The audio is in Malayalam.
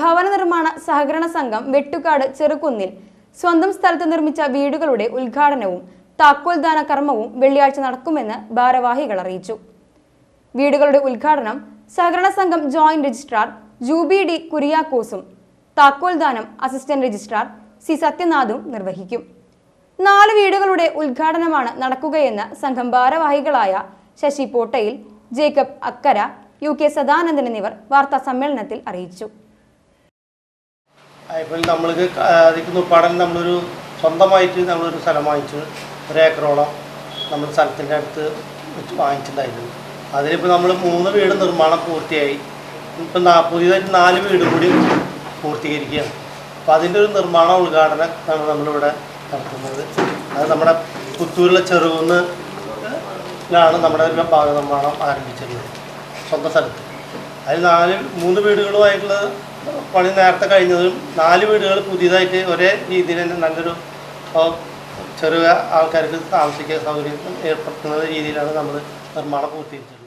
ഭവന നിർമ്മാണ സഹകരണ സംഘം വെട്ടുകാട് ചെറുകുന്നിൽ സ്വന്തം സ്ഥലത്ത് നിർമ്മിച്ച വീടുകളുടെ ഉദ്ഘാടനവും താക്കോൽദാന കർമ്മവും വെള്ളിയാഴ്ച നടക്കുമെന്ന് ഭാരവാഹികൾ അറിയിച്ചു. വീടുകളുടെ ഉദ്ഘാടനം സഹകരണ സംഘം ജോയിന്റ് രജിസ്ട്രാർ ജൂബി ഡി കുര്യാക്കോസും താക്കോൽദാനം അസിസ്റ്റന്റ് രജിസ്ട്രാർ സി സത്യനാഥും നിർവഹിക്കും. നാല് വീടുകളുടെ ഉദ്ഘാടനമാണ് നടക്കുകയെന്ന് സംഘം ഭാരവാഹികളായ Sasi Pottayil Jacob Akkara U K Sadanandan എന്നിവർ വാർത്താ സമ്മേളനത്തിൽ അറിയിച്ചു. ഇപ്പോൾ നമ്മൾക്ക് അതിക്ക് ഉപ്പാടൻ നമ്മളൊരു സ്വന്തമായിട്ട് നമ്മളൊരു സ്ഥലം വാങ്ങിച്ചു. ഒരു ഏക്കറോളം നമ്മൾ സ്ഥലത്തിന്റെ അടുത്ത് വെച്ച് വാങ്ങിച്ചിട്ടുണ്ടായിരുന്നു. അതിലിപ്പോൾ നമ്മൾ മൂന്ന് വീട് നിർമ്മാണം പൂർത്തിയായി. ഇപ്പം നാ പുതിയതായിട്ട് നാല് വീട് കൂടി പൂർത്തീകരിക്കുകയാണ്. അപ്പോൾ അതിന്റെ ഒരു നിർമ്മാണ ഉദ്ഘാടനം ആണ് നമ്മളിവിടെ നടത്തുന്നത്. അത് നമ്മുടെ പുത്തൂരിലെ ചെറുകുന്ന് ാണ് നമ്മുടെ ഒരു ഭാഗ നിർമ്മാണം ആരംഭിച്ചിട്ടുള്ളത്. സ്വന്തം സ്ഥലത്ത്. അതിൽ നാല് മൂന്ന് വീടുകളുമായിട്ടുള്ള പണി നേരത്തെ കഴിഞ്ഞതും നാല് വീടുകൾ പുതിയതായിട്ട് ഒരേ രീതിയിൽ തന്നെ നല്ലൊരു ചെറിയ ആൾക്കാർക്ക് താമസിക്കാൻ സൗകര്യം ഏർപ്പെടുത്തുന്ന രീതിയിലാണ് നമ്മൾ നിർമ്മാണം പൂർത്തീകരിച്ചത്.